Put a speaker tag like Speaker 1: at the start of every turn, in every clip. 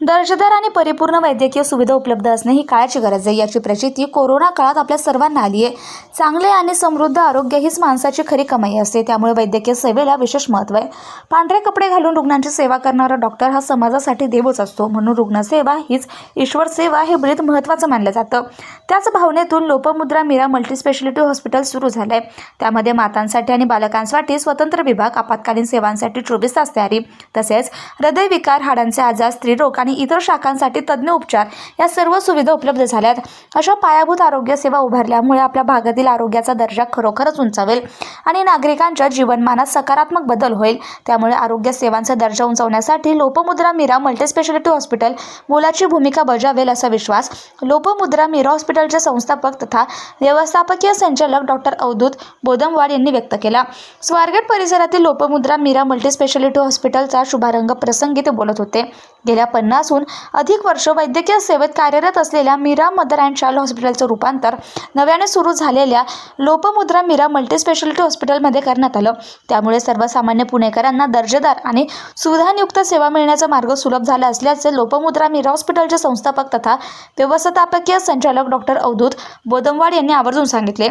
Speaker 1: दर्जेदार आणि परिपूर्ण वैद्यकीय सुविधा उपलब्ध असणे ही काळाची गरज आहे. याची प्रचिती कोरोना काळात आपल्या सर्वांना आली आहे. चांगले आणि समृद्ध आरोग्य हीच माणसाची खरी कमाई असते. त्यामुळे वैद्यकीय सेवेला विशेष महत्त्व आहे. पांढरे कपडे घालून रुग्णांची सेवा करणारा डॉक्टर हा समाजासाठी देवच असतो. म्हणून रुग्णसेवा हीच ईश्वर सेवा हे ब्रीद महत्त्वाचं मानलं जातं. त्याच भावनेतून लोपमुद्रा मीरा मल्टीस्पेशालिटी हॉस्पिटल सुरू झालं आहे त्यामध्ये मातांसाठी आणि बालकांसाठी स्वतंत्र विभाग आपत्कालीन सेवांसाठी चोवीस तास तयारी. तसेच हृदयविकार हाडांचे आजार स्त्रीरोग आणि इतर शाखांसाठी तज्ज्ञ उपचार या सर्व सुविधा उपलब्ध झाल्यात. अशा पायाभूत आरोग्य सेवा उभारल्यामुळे आपल्या भागातील आरोग्याचा दर्जा खरोखरच उंचावेल आणि नागरिकांच्या जीवनमानात सकारात्मक बदल होईल. त्यामुळे आरोग्य सेवांचा दर्जा उंचावण्यासाठी लोपमुद्रा मीरा मल्टीस्पेशालिटी हॉस्पिटल मोलाची भूमिका बजावेल असा विश्वास लोपमुद्रा मीरा हॉस्पिटलचे संस्थापक तथा व्यवस्थापकीय संचालक डॉक्टर अवधूत बोदमवाड यांनी व्यक्त केला. स्वारगेट परिसरातील लोपमुद्रा मीरा मल्टीस्पेशालिटी हॉस्पिटलचा शुभारंभ प्रसंगी ते बोलत होते. गेल्या असून अधिक वर्ष वैद्यकीय सेवेत कार्यरत असलेल्या मीरा मदर अँड चाइल्ड हॉस्पिटलचं रूपांतर नव्याने सुरू झालेल्या लोपमुद्रा मीरा मल्टीस्पेशालिटी हॉस्पिटलमध्ये करण्यात आलं. त्यामुळे सर्वसामान्य पुणेकरांना दर्जेदार आणि सुविधांयुक्त सेवा मिळण्याचा मार्ग सुलभ झाला असल्याचे लोपमुद्रा मीरा हॉस्पिटलचे संस्थापक तथा व्यवस्थापकीय संचालक डॉक्टर अवधूत बोदमवाड यांनी आवर्जून सांगितले.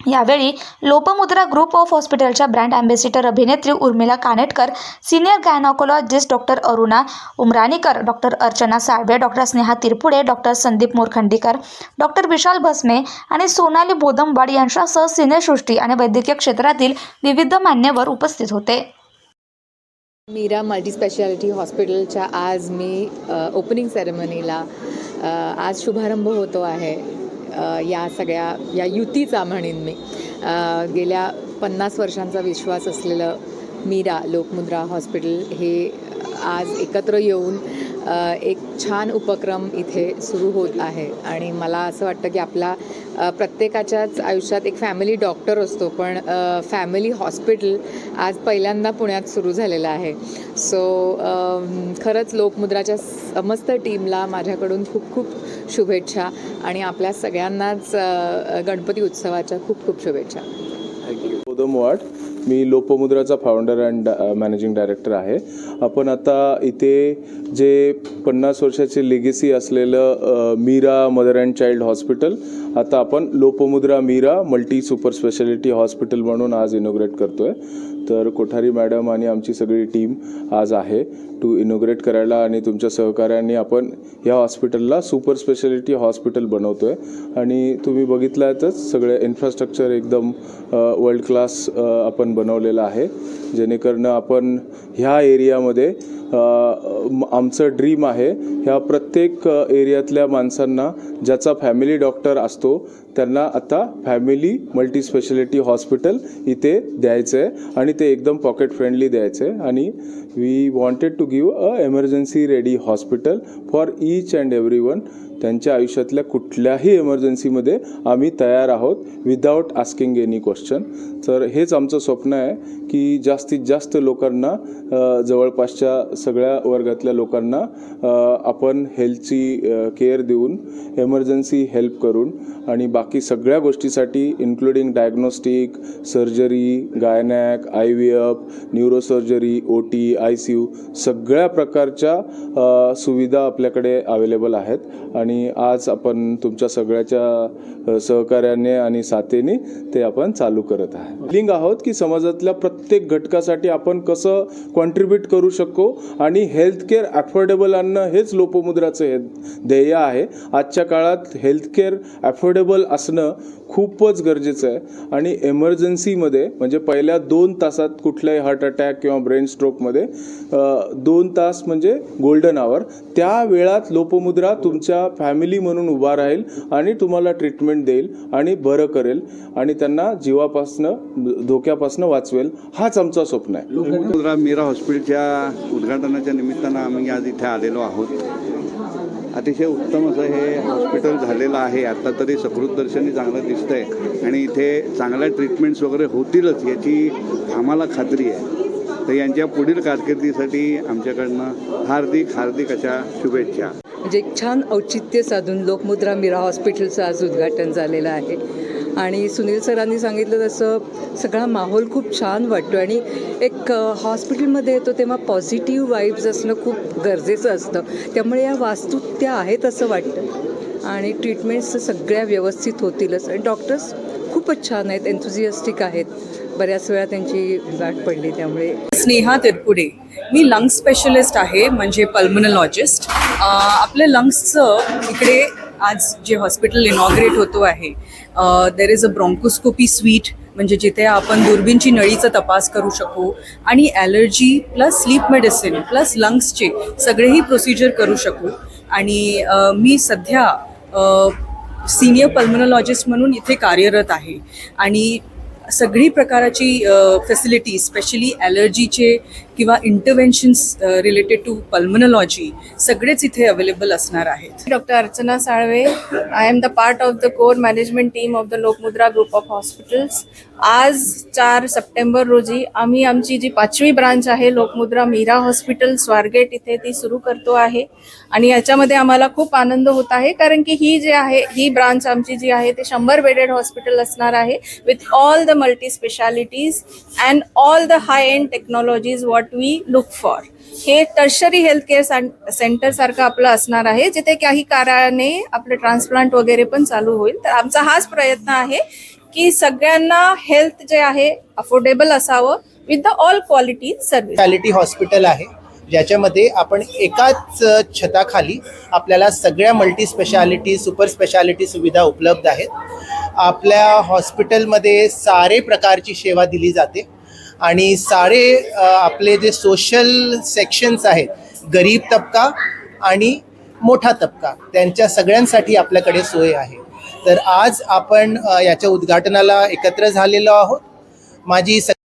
Speaker 1: यावेळी लोपमुद्रा ग्रुप ऑफ हॉस्पिटलच्या ब्रँड अँबॅसिडर अभिनेत्री Urmila Kanetkar senior gynaecologist doctor Aruna Umranikar doctor Archana Salve doctor Sneha Tirpude doctor Sandeep Morkhandikar doctor Vishal Bhasme आणि सोनाली बोदमवाड यांच्यासह सिनेसृष्टी आणि वैद्यकीय क्षेत्रातील विविध मान्यवर उपस्थित होते.
Speaker 2: मीरा मल्टीस्पेशालिटी हॉस्पिटलच्या आज मी ओपनिंग सेरेमनीला आज शुभारंभ होतो आहे. या सगळ्या या युतीचा म्हणेन मी. गेल्या पन्नास वर्षांचा विश्वास असलेलं मीरा लोकमुद्रा हॉस्पिटल हे आज एकत्र येऊन एक छान उपक्रम इथे सुरू होत आहे. आणि मला असं वाटतं की आपला प्रत्येकाच्याच आयुष्यात एक फॅमिली डॉक्टर असतो पण फॅमिली हॉस्पिटल आज पहिल्यांदा पुण्यात सुरू झालेलं आहे. सो खरंच लोकमुद्राच्या समस्त टीमला माझ्याकडून खूप खूप शुभेच्छा आणि आपल्या सगळ्यांनाच गणपती उत्सवाच्या खूप खूप शुभेच्छा.
Speaker 3: गोदम वाड मी लोपमुद्राचा फाउंडर अँड मॅनेजिंग डायरेक्टर आहे. आपण आता इथे जे पन्नास वर्षाचे लेगेसी असलेलं Meera mother and child hospital आता आपण Lopmudra Meera multi super speciality hospital म्हणून आज इनोग्रेट करतोय. तर कोठारी मॅडम आणि आमची सगळी टीम आज आहे टू इनोग्रेट करायला आणि तुमच्या सहकार्याने आपण या हॉस्पिटलला सुपर स्पेशालिटी हॉस्पिटल बनवतोय. आणि तुम्ही बघितलातच सगळे इन्फ्रास्ट्रक्चर एकदम वर्ल्ड क्लास आपण बनवलेलं आहे. जेणेकरून आपण ह्या एरियामध्ये आमचं ड्रीम आहे ह्या प्रत्येक एरियातल्या माणसांना ज्याचा फॅमिली डॉक्टर असतो त्यांना आता फॅमिली मल्टीस्पेशालिटी हॉस्पिटल इथे द्यायचं आहे आणि ते एकदम पॉकेट फ्रेंडली द्यायचं आहे आणि we wanted to give a emergency ready hospital for each and every one त्यांच्या आयुष्यातल्या कुठल्याही इमर्जन्सीमध्ये आम्ही तयार आहोत विदाऊट आस्किंग एनी क्वेश्चन तर हेच आमचं स्वप्न आहे की जास्तीत जास्त लोकांना जवळपासच्या सगळ्या वर्गातल्या लोकांना आपण हेल्थची केअर देऊन एमर्जन्सी हेल्प करून आणि बाकी सगळ्या गोष्टीसाठी including diagnostic surgery gynaec I V F neurosurgery O T I C U सगळ्या प्रकारच्या सुविधा आपल्याकडे अवेलेबल आहेत. आणि आणि आज आपण तुमच्या सगळ्याच्या सहकार्याने आणि साथीने ते आपण चालू करत आहे. लिंग आहोत की समाजातल्या प्रत्येक घटकासाठी आपण कसं कॉन्ट्रीब्यूट करू शकतो आणि हेल्थकेअर अफोर्डेबल आणणं हेच लोपमुद्राचं हे ध्येय आहे. आजच्या काळात हेल्थकेअर अफोर्डेबल असणं खूपच गरजेचं आहे. आणि एमर्जन्सीमध्ये म्हणजे पहिल्या दोन तासात कुठल्याही हार्ट अटॅक किंवा ब्रेन स्ट्रोकमध्ये दोन तास म्हणजे गोल्डन आवर त्या वेळात लोपमुद्रा तुमच्या फॅमिली म्हणून उभा राहील आणि तुम्हाला ट्रीटमेंट देईल आणि बरं करेल आणि त्यांना जीवापासनं धोक्यापासनं वाचवेल. हाच आमचा स्वप्न आहे.
Speaker 4: लोपमुद्रा मीरा हॉस्पिटलच्या उद्घाटनाच्या निमित्तानं आम्ही आज इथे आलेलो आहोत. अतिशय उत्तम असं हे हॉस्पिटल झालेलं आहे. आता तरी सकृतदर्शनी चांगलं दिसतंय. आणि इथे चांगल्या ट्रीटमेंट्स वगैरे होतीलच याची आम्हाला खात्री आहे. तर यांच्या पुढील कारकिर्दीसाठी आमच्याकडनं हार्दिक हार्दिक अशा शुभेच्छा.
Speaker 5: म्हणजे एक छान औचित्य साधून लोकमुद्रा मीरा हॉस्पिटलचं आज उद्घाटन झालेलं आहे. आणि सुनील सरांनी सांगितलं तसं सगळा माहोल खूप छान वाटतो आणि एक हॉस्पिटलमध्ये येतो तेव्हा पॉझिटिव्ह वाईब्स असणं खूप गरजेचं असतं. त्यामुळे या वास्तू त्या आहेत असं वाटतं. आणि ट्रीटमेंट्स सगळ्या व्यवस्थित होतीलच. आणि डॉक्टर्स खूपच छान आहेत एन्थुझियास्टिक आहेत. बऱ्याच वेळा त्यांची गाठ पडली त्यामुळे.
Speaker 6: स्नेहा तिरपुडे. मी लंग स्पेशलिस्ट आहे म्हणजे पल्मनॉलॉजिस्ट आपल्या लंग्सचं इकडे आज जे हॉस्पिटल इनॉग्रेट होतो आहे there is a bronchoscopy suite म्हणजे जिथे आपण दुर्बीनची नळीचा तपास करू शकू आणि allergy plus sleep medicine plus लंग्सचे सगळेही प्रोसिजर करू शकू. आणि मी सध्या सिनियर पल्मनॉलॉजिस्ट म्हणून इथे कार्यरत आहे. आणि सगळी प्रकाराची फॅसिलिटी स्पेशली ॲलर्जीचे किंवा इंटरव्हेन्शन्स रिलेटेड टू पल्मनॉलॉजी सगळेच इथे अवेलेबल असणार आहेत.
Speaker 7: Doctor Archana Salve. I am the part of the core management team of the Lokmudra group of hospitals आज चार सप्टेंबर रोजी आम्ही आमची जी पाचवी ब्रांच आहे लोकमुद्रा मीरा हॉस्पिटल स्वारगेट इथे ती सुरू करतो आहे. आणि याच्यामध्ये आम्हाला खूप आनंद होत आहे कारण की ही जी आहे ही ब्रांच आमची जी आहे ते शंभर बेडेड हॉस्पिटल असणार आहे with all the multi specialities and all the high end technologies what we look for हे टर्शरी हेल्थ केअर सेंटर सारखं आपलं असणार आहे जिथे काही काराने आपलं ट्रान्सप्लांट वगैरे पण चालू होईल. तर आमचा हाच प्रयत्न आहे की सगळ्यांना हेल्थ जे आहे अफोर्डेबल असावं with the all quality service
Speaker 8: quality hospital आहे. ज्याच्यामध्ये आपण एकाच छताखाली आपल्याला सगळ्या मल्टी स्पेशालिटी सुपर स्पेशालिटी सुविधा उपलब्ध आहेत. आपल्या हॉस्पिटलमध्ये सारे प्रकारची सेवा दिली जाते. आणि सारे आपले जे सोशल सेक्शन्स आहेत गरीब तबका आणि मोठा तबका त्यांच्या सगळ्यांसाठी आपल्याकडे सोय आहे. तर आज आपण याच्या उद्घाटनाला एकत्र झालेलो आहोत. माझी